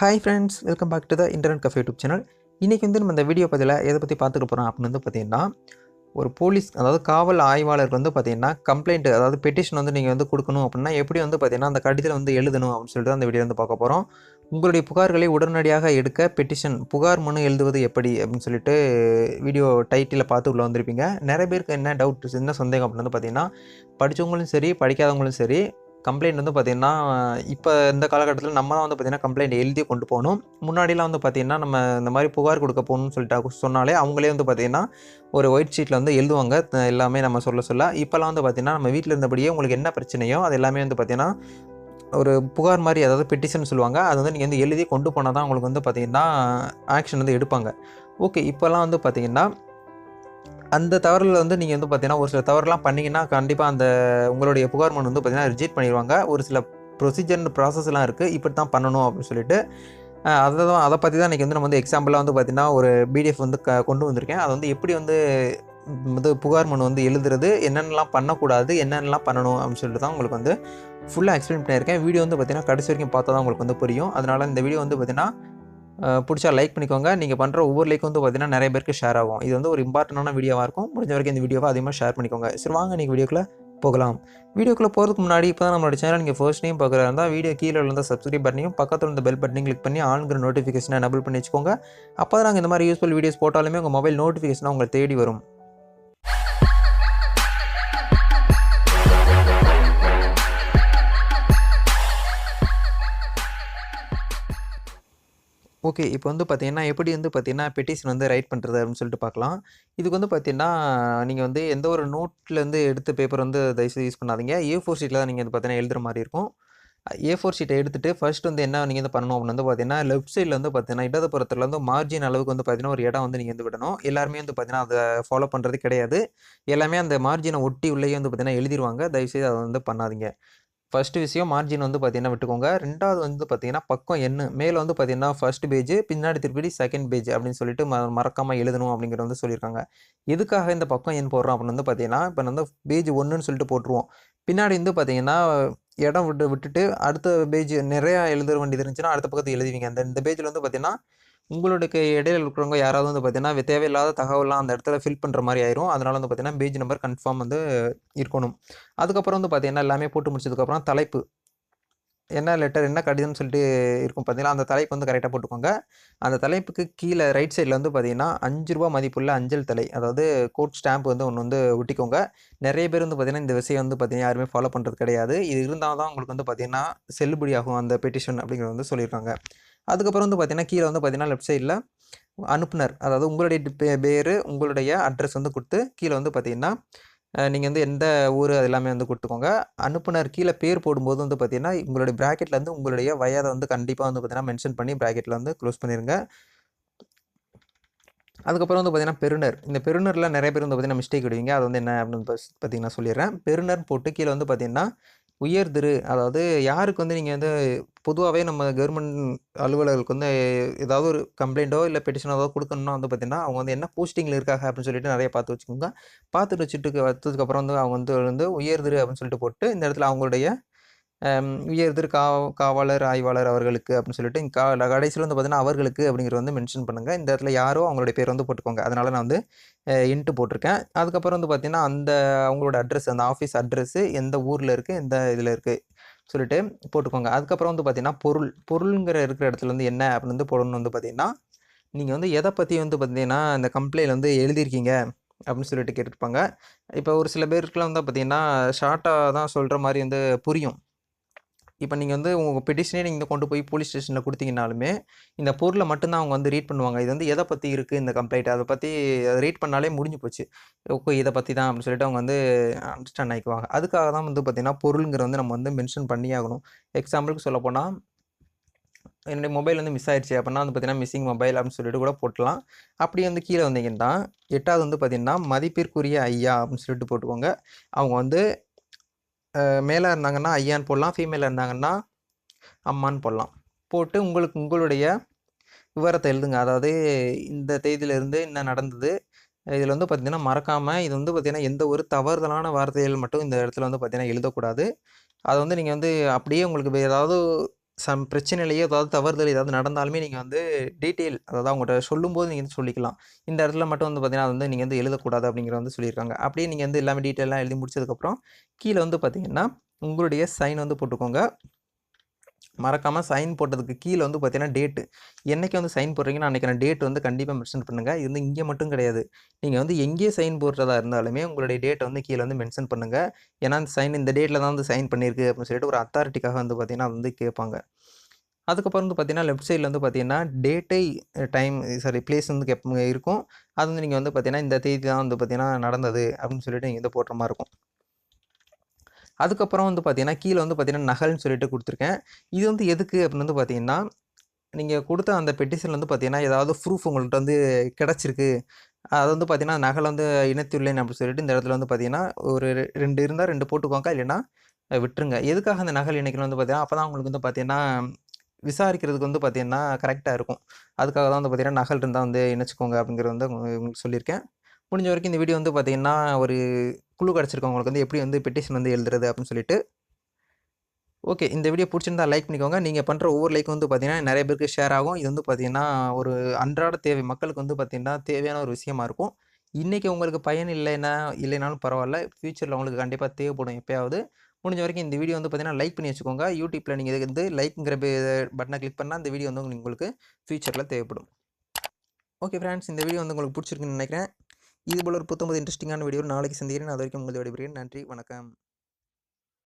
Hi friends welcome back to the internet cafe YouTube channel இன்றைக்கி வந்து நம்ம இந்த வீடியோ பதில் எதை பற்றி பார்த்துக்க போகிறோம் அப்படின்னு வந்து பார்த்தீங்கன்னா ஒரு போலீஸ் அதாவது காவல் ஆய்வாளருக்கு வந்து பார்த்தீங்கன்னா கம்ப்ளைண்ட் அதாவது பெட்டிஷன் வந்து நீங்கள் வந்து கொடுக்கணும் அப்படின்னா எப்படி வந்து பார்த்தீங்கன்னா அந்த கடிதத்தில் வந்து எழுதணும் அப்படின்னு சொல்லிட்டு அந்த வீடியோ வந்து பார்க்க போகிறோம் உங்களுடைய புகார்களை உடனடியாக எடுக்க பெட்டிஷன் புகார் மனு எழுதுவது எப்படி அப்படின்னு சொல்லிட்டு வீடியோ டைட்டில் பார்த்து உள்ள வந்திருப்பீங்க. நிறைய பேருக்கு என்ன டவுட் என்ன சந்தேகம் அப்படின்னு வந்து பார்த்தீங்கன்னா படித்தவங்களும் சரி படிக்காதவங்களும் சரி கம்ப்ளைண்ட் வந்து பார்த்திங்கன்னா இப்போ இந்த காலகட்டத்தில் நம்ம தான் வந்து பார்த்திங்கன்னா கம்ப்ளைண்ட் எழுதி கொண்டு போகணும். முன்னாடிலாம் வந்து பார்த்திங்கன்னா நம்ம இந்த மாதிரி புகார் கொடுக்க போகணும்னு சொல்லிட்டு சொன்னாலே அவங்களே வந்து பார்த்திங்கன்னா ஒரு ஒயிட் ஷீட்டில் வந்து எழுதுவாங்க. எல்லாமே நம்ம சொல்ல சொல்ல. இப்போலாம் வந்து பார்த்திங்கன்னா நம்ம வீட்டில் இருந்தபடியே உங்களுக்கு என்ன பிரச்சனையோ அது எல்லாமே வந்து பார்த்திங்கன்னா ஒரு புகார் மாதிரி அதாவது பெட்டிஷன் சொல்லுவாங்க. அது வந்து நீங்கள் வந்து எழுதி கொண்டு போனால் தான் உங்களுக்கு வந்து பார்த்திங்கன்னா ஆக்ஷன் வந்து எடுப்பாங்க. ஓகே இப்போல்லாம் வந்து பார்த்திங்கன்னா அந்த தவறில் வந்து நீங்கள் வந்து பார்த்தீங்கன்னா ஒரு சில தவறுலாம் பண்ணிங்கன்னா கண்டிப்பாக அந்த உங்களுடைய புகார் மனு வந்து பார்த்தீங்கன்னா ரிஜெக்ட் பண்ணிடுவாங்க ஒரு சில ப்ரொசீஜர் ப்ராசஸ்லாம் இருக்குது இப்படி தான் பண்ணணும் அப்படின்னு சொல்லிட்டு அதை தான் அதை பற்றி தான் இன்றைக்கி வந்து நம்ம வந்து எக்ஸாம்பிளாக வந்து பார்த்திங்கன்னா ஒரு பிடிஎஃப் வந்து க கொண்டு வந்திருக்கேன். அது வந்து எப்படி வந்து வந்து இது புகார் மனு வந்து எழுதுறது என்னென்னலாம் பண்ணக்கூடாது என்னென்னலாம் பண்ணணும் அப்படின்னு சொல்லிட்டு தான் உங்களுக்கு வந்து ஃபுல்லாக எக்ஸ்பிளைன் பண்ணியிருக்கேன். வீடியோ வந்து பார்த்தீங்கன்னா கடைசி வரைக்கும் பார்த்தா தான் உங்களுக்கு வந்து புரியும். அதனால் இந்த வீடியோ வந்து பார்த்தீங்கன்னா பிடிச்சா லைக் பண்ணிக்கோங்க. நீங்கள் பண்ணுற ஒவ்வொரு லைக் வந்து பார்த்தீங்கன்னா நிறைய பேருக்கு ஷேர் ஆகும். இது வந்து ஒரு இம்பார்ட்டண்டான வீடியோவாக இருக்கும். முடிஞ்ச வரைக்கும் இந்த வீடியோவை அதிகமாக ஷேர் பண்ணிக்கோங்க. சரி வாங்க நீங்கள் வீடியோக்குள்ளே போகலாம். வீடியோக்குள்ளே போகிறதுக்கு முன்னாடி இப்போ தான் நம்மளோட சேனல் நீங்கள் ஃபர்ஸ்ட் டைம் பார்க்குறதா இருந்தால் வீடியோ கீழே இருந்தால் சப்ஸ்கிரைப் பண்ணியும் பக்கத்தில் இருந்த பெல் பட்டனையும் கிளிக் பண்ணி ஆன்கிற நோட்டிஃபிகேஷனை எனபிள் பண்ணி வச்சுக்கோங்க. அப்போ தான் நாங்கள் இந்த மாதிரி யூஸ்ஃபுல் வீடியோஸ் போட்டாலுமே உங்கள் மொபைல் நோட்டிஃபிகேஷனாக உங்களை தேடி வரும். ஓகே இப்போ வந்து பார்த்தீங்கன்னா எப்படி வந்து பார்த்தீங்கன்னா பெட்டிஷன் வந்து ரைட் பண்ணுறது அப்படின்னு சொல்லிட்டு பார்க்கலாம் இதுக்கு வந்து பார்த்தீங்கன்னா நீங்கள் வந்து எந்த ஒரு நோட்லேருந்து எடுத்த பேப்பர் வந்து தயவுசெய்து யூஸ் பண்ணாதீங்க. ஏ ஃபோர் ஷீட்டில் தான் நீங்கள் வந்து பார்த்தீங்கன்னா எழுதுகிற மாதிரி இருக்கும். ஏ ஃபோர் ஷீட்டை எடுத்துகிட்டு ஃபர்ஸ்ட் வந்து என்ன நீங்கள் வந்து பண்ணணும் அப்படின்னு வந்து பார்த்தீங்கன்னா லெஃப்ட் சைடில் வந்து பார்த்தீங்கன்னா இடதுபுறத்தில் வந்து மார்ஜின் அளவுக்கு வந்து பார்த்தீங்கன்னா ஒரு இடம் வந்து நீங்கள் வந்து விடணும். எல்லாருமே வந்து பார்த்தீங்கன்னா அதை ஃபாலோ பண்ணுறது கிடையாது. எல்லாமே அந்த மார்ஜினை ஒட்டி உள்ளேயே வந்து பார்த்தீங்கன்னா எழுதிருவாங்க. தயவுசெய்து அதை வந்து பண்ணாதீங்க. ஃபஸ்ட்டு விஷயம் மார்ஜின் வந்து பார்த்தீங்கன்னா விட்டுக்கோங்க. ரெண்டாவது வந்து பார்த்தீங்கன்னா பக்கம் என்ன மேலே வந்து பார்த்தீங்கன்னா ஃபர்ஸ்ட் பேஜ் பின்னாடி திருப்பி செகண்ட் பேஜ் அப்படின்னு சொல்லிட்டு ம மறக்காமல் எழுதணும் அப்படிங்கிறத வந்து சொல்லியிருக்காங்க. எதுக்காக இந்த பக்கம் எண் போடுறோம் அப்படின்னு வந்து பார்த்தீங்கன்னா இப்போ வந்து பேஜ் ஒன்றுன்னு சொல்லிட்டு போட்டுருவோம். பின்னாடி வந்து பார்த்தீங்கன்னா இடம் விட்டு விட்டுட்டு அடுத்த பேஜ் நிறையா எழுத வேண்டியது இருந்துச்சுன்னா அடுத்த பக்கத்தை எழுதுவீங்க. அந்த இந்த பேஜில் வந்து பார்த்தீங்கன்னா உங்களுக்கு இடையில இருக்கிறவங்க யாராவது வந்து பார்த்தீங்கன்னா தேவையில்லாத தகவலாம் அந்த இடத்துல ஃபில் பண்ணுற மாதிரி ஆயிரும். அதனால வந்து பார்த்தீங்கன்னா பேஜ் நம்பர் கன்ஃபார்ம் வந்து இருக்கணும். அதுக்கப்புறம் வந்து பார்த்தீங்கன்னா எல்லாமே போட்டு முடிச்சதுக்கப்புறம் தலைப்பு. என்ன லெட்டர் என்ன கடிதம்னு சொல்லிட்டு இருக்கும் பார்த்தீங்கன்னா அந்த தலைப்பு வந்து கரெக்டாக போட்டுக்கோங்க. அந்த தலைப்புக்கு கீழே ரைட் சைடில் வந்து பார்த்தீங்கன்னா அஞ்சு ரூபா மதிப்புள்ள அஞ்சல் தலை அதாவது கோட் ஸ்டாம்ப் வந்து ஒன்று வந்து ஒட்டிக்கோங்க. நிறைய பேர் வந்து பார்த்திங்கன்னா இந்த விஷயம் வந்து பார்த்தீங்கன்னா யாருமே ஃபாலோ பண்ணுறது கிடையாது. இது இருந்தால் தான் உங்களுக்கு வந்து பார்த்திங்கன்னா செல்லுபடி ஆகும் அந்த பெட்டிஷன் அப்படிங்கிறது வந்து சொல்லியிருக்காங்க. அதுக்கப்புறம் வந்து பார்த்தீங்கன்னா கீழே வந்து பார்த்தீங்கன்னா லெஃப்ட் சைடில் அனுப்புனர். அதாவது உங்களுடைய பே- பேர் உங்களுடைய அட்ரஸ் வந்து கொடுத்து கீழே வந்து பார்த்தீங்கன்னா நீங்கள் வந்து எந்த ஊர் அது எல்லாமே வந்து கொடுத்துக்கோங்க. அனுப்புனர் கீழே பேர் போடும்போது வந்து பார்த்தீங்கன்னா உங்களுடைய ப்ராக்கெட்டில் வந்து உங்களுடைய வயதை வந்து கண்டிப்பாக வந்து பார்த்தீங்கன்னா மென்ஷன் பண்ணி ப்ராக்கெட்டில் வந்து க்ளோஸ் பண்ணிடுங்க அதுக்கப்புறம் வந்து பார்த்தீங்கன்னா பெருனர் இந்த பெருனரில் நிறைய பேர் வந்து பார்த்தீங்கன்னா மிஸ்டேக் விடுவீங்க அது வந்து என்ன அப்படின்னு பஸ்- பார்த்தீங்கன்னா சொல்லிடுறேன். பெருனர் போட்டு கீழே வந்து பார்த்தீங்கன்னா உயர் திரு அதாவது யாருக்கு வந்து நீங்கள் வந்து பொதுவாகவே நம்ம கவர்மெண்ட் அலுவலர்களுக்கு வந்து ஏதாவது ஒரு கம்ப்ளைண்ட்டோ இல்லை பெட்டிஷனோ ஏதாவது கொடுக்கணும்னா வந்து பார்த்திங்கன்னா அவங்க வந்து என்ன போஸ்டிங்கில் இருக்காங்க அப்படின்னு சொல்லிட்டு நிறைய பார்த்து வச்சுக்கோங்க. பார்த்துட்டு வச்சுட்டு வச்சதுக்கப்புறம் வந்து அவங்க வந்து வந்து உயர் திரு அப்படின்னு சொல்லிட்டு போட்டு இந்த இடத்துல அவங்களுடைய உயர்திரு காவ கா காவலர் ஆய்வாளர் அவர்களுக்கு அப்படின்னு சொல்லிட்டு கா கடைசியில் வந்து பார்த்தீங்கன்னா அவர்களுக்கு அப்படிங்கிறது வந்து மென்ஷன் பண்ணுங்கள் இந்த இடத்துல யாரோ அவங்களுடைய பேர் வந்து போட்டுக்கோங்க. அதனால் நான் வந்து இன்ட்டு போட்டிருக்கேன். அதுக்கப்புறம் வந்து பார்த்தீங்கன்னா அந்த அவங்களோட அட்ரஸ் அந்த ஆஃபீஸ் அட்ரஸ்ஸு எந்த ஊரில் இருக்குது எந்த இதில் இருக்குது சொல்லிட்டு போட்டுக்கோங்க. அதுக்கப்புறம் வந்து பார்த்தீங்கன்னா பொருள் பொருளுங்கிற இருக்கிற இடத்துல வந்து என்ன அப்படின்னு வந்து போடணும் வந்து பார்த்தீங்கன்னா நீங்கள் வந்து எதை பற்றி வந்து பார்த்தீங்கன்னா இந்த கம்ப்ளைண்ட் வந்து எழுதியிருக்கீங்க அப்படின்னு சொல்லிட்டு கேட்டிருப்பாங்க. இப்போ ஒரு சில பேருக்குலாம் வந்து பார்த்தீங்கன்னா ஷார்ட்டாக தான் சொல்கிற மாதிரி வந்து புரியும். இப்போ நீங்கள் வந்து உங்கள் பெட்டிஷனே நீங்கள் கொண்டு போய் போலீஸ் ஸ்டேஷனில் கொடுத்தீங்கனாலுமே இந்த பொருளை மட்டும்தான் அவங்க வந்து ரீட் பண்ணுவாங்க. இது வந்து எதை பற்றி இருக்குது இந்த கம்ப்ளைண்ட் அதை பற்றி அதை ரீட் பண்ணாலே முடிஞ்சு போச்சு. ஓகே இதை பற்றி தான் அப்படின்னு சொல்லிட்டு அவங்க வந்து அண்டர்ஸ்டாண்ட் ஆகிக்குவாங்க அதுக்காக தான் வந்து பார்த்திங்கன்னா பொருளுங்கிற வந்து நம்ம வந்து மென்ஷன் பண்ணி ஆகணும். எக்ஸாம்பிளுக்கு சொல்லப்போனால் என்னுடைய மொபைல் வந்து மிஸ் ஆயிடுச்சு. அப்படின்னா வந்து பார்த்தீங்கன்னா மிஸ்ஸிங் மொபைல் அப்படின்னு சொல்லிட்டு கூட போட்டலாம். அப்படி வந்து கீழே வந்தீங்கன்னா எட்டாவது வந்து பார்த்திங்கன்னா மதிப்பிற்குரிய ஐயா அப்படின்னு சொல்லிட்டு போட்டுக்கோங்க. அவங்க வந்து மேலே இருந்தாங்கன்னா ஐயான்னு போடலாம். ஃபீமேலாக இருந்தாங்கன்னா அம்மான்னு போடலாம். போட்டு உங்களுக்கு உங்களுடைய விவரத்தை எழுதுங்க. அதாவது இந்த தேதியிலேருந்து என்ன நடந்தது? இதில் வந்து பார்த்தீங்கன்னா மறக்காமல் இது வந்து பார்த்திங்கன்னா எந்த ஒரு தவறுதலான வார்த்தைகள் மட்டும் இந்த இடத்துல வந்து பார்த்திங்கன்னா எழுதக்கூடாது. அதை வந்து நீங்கள் வந்து அப்படியே உங்களுக்கு ஏதாவது சம் பிரச்சனையிலையோ ஏதாவது தவறுதல் ஏதாவது நடந்தாலுமே நீங்கள் வந்து டீட்டெயில் அதாவது அவங்கள்ட்ட சொல்லும்போது நீங்கள் வந்து சொல்லிக்கலாம். இந்த இடத்துல மட்டும் வந்து பார்த்தீங்கன்னா அது வந்து நீங்கள் வந்து எழுதக்கூடாது அப்படிங்கிற வந்து சொல்லியிருக்காங்க. அப்படியே நீங்கள் வந்து எல்லாமே டீட்டெயிலாக எழுதி முடிச்சதுக்கப்புறம் கீழே வந்து பார்த்தீங்கன்னா உங்களுடைய சைன் வந்து போட்டுக்கோங்க. மறக்காமல் சைன் போட்டதுக்கு கீழே வந்து பார்த்தீங்கன்னா டேட்டு என்னைக்கு வந்து சைன் போடுறீங்கன்னா அன்றைக்கான டேட் வந்து கண்டிப்பாக மென்ஷன் பண்ணுங்கள் இது வந்து இங்கே மட்டும் கிடையாது. நீங்கள் வந்து எங்கேயே சைன் போடுறதா இருந்தாலுமே உங்களுடைய டேட்டை வந்து கீழே வந்து மென்ஷன் பண்ணுங்கள் ஏன்னா அந்த சைன் இந்த டேட்டில் தான் வந்து சைன் பண்ணியிருக்கு அப்படின்னு சொல்லிட்டு ஒரு அத்தாரிட்டிக்காக வந்து பார்த்தீங்கன்னா வந்து கேட்பாங்க. அதுக்கப்புறம் வந்து பார்த்தீங்கன்னா லெஃப்ட் சைடில் வந்து பார்த்தீங்கன்னா டேட்டை டைம் சாரி பிளேஸ் வந்து கேப் இருக்கும். அது வந்து நீங்கள் வந்து பார்த்தீங்கன்னா இந்த தேதி தான் வந்து பார்த்தீங்கன்னா நடந்தது அப்படின்னு சொல்லிட்டு நீங்கள் வந்து போடுற மாதிரி இருக்கும். அதுக்கப்புறம் வந்து பார்த்தீங்கன்னா கீழே வந்து பார்த்தீங்கன்னா நகல்னு சொல்லிட்டு கொடுத்துருக்கேன் இது வந்து எதுக்கு அப்படின்னு வந்து பார்த்தீங்கன்னா நீங்கள் கொடுத்த அந்த பெட்டிஷன் வந்து பார்த்தீங்கன்னா ஏதாவது ப்ரூஃப் உங்கள்கிட்ட வந்து கிடச்சிருக்கு அது வந்து பார்த்தீங்கன்னா நகல் வந்து இணைத்துள்ளேன் அப்படின்னு சொல்லிட்டு இந்த இடத்துல வந்து பார்த்தீங்கன்னா ஒரு ரெ- ரெண்டு இருந்தால் ரெண்டு போட்டுக்கோங்க இல்லைன்னா விட்டுருங்க எதுக்காக அந்த நகல் இணைக்கணும் வந்து பார்த்தீங்கன்னா அப்போ தான் உங்களுக்கு வந்து பார்த்தீங்கன்னா விசாரிக்கிறதுக்கு வந்து பார்த்தீங்கன்னா கரெக்டாக இருக்கும் அதுக்காக தான் வந்து பார்த்தீங்கன்னா நகல் இருந்தால் வந்து இணைச்சிக்கோங்க அப்படிங்கிறது வந்து உங்களுக்கு சொல்லியிருக்கேன் முடிஞ்ச வரைக்கும் இந்த வீடியோ வந்து பார்த்தீங்கன்னா ஒரு குழு கிடச்சிருக்கவங்களுக்கு வந்து எப்படி வந்து பெட்டிஷன் வந்து எழுதுறது அப்படின்னு சொல்லிட்டு. ஓகே இந்த வீடியோ பிடிச்சிருந்தா லைக் பண்ணிக்கோங்க. நீங்கள் பண்ணுற ஒவ்வொரு லைக் வந்து பார்த்தீங்கன்னா நிறைய பேருக்கு ஷேர் ஆகும். இது வந்து பார்த்தீங்கன்னா ஒரு அன்றாட தேவை. மக்களுக்கு வந்து பார்த்தீங்கன்னா தேவையான ஒரு விஷயமா இருக்கும். இன்றைக்கி உங்களுக்கு பயன் இல்லைன்னா இல்லைனாலும் பரவாயில்ல. ஃப்யூச்சரில் உங்களுக்கு கண்டிப்பாக தேவைப்படும் எப்பயாவது. முடிஞ்ச வரைக்கும் இந்த வீடியோ வந்து பார்த்தீங்கன்னா லைக் பண்ணி வச்சுக்கோங்க. யூடியூப்பில் நீங்கள் இதுக்கு வந்து லைக்ங்கிற பட்டனை கிளிக் பண்ணால் இந்த வீடியோ வந்து உங்களுக்கு ஃப்யூச்சரில் தேவைப்படும். ஓகே ஃப்ரெண்ட்ஸ் இந்த வீடியோ வந்து உங்களுக்கு பிடிச்சிருக்குன்னு நினைக்கிறேன். இது போல ஒரு புத்தம்பது இன்ட்ரெஸ்டிங்கான வீடியோ நாளைக்கு சந்திக்கிறேன். அது வரைக்கும் உங்களுக்கு விடைபெறுகிறேன். நன்றி. வணக்கம்.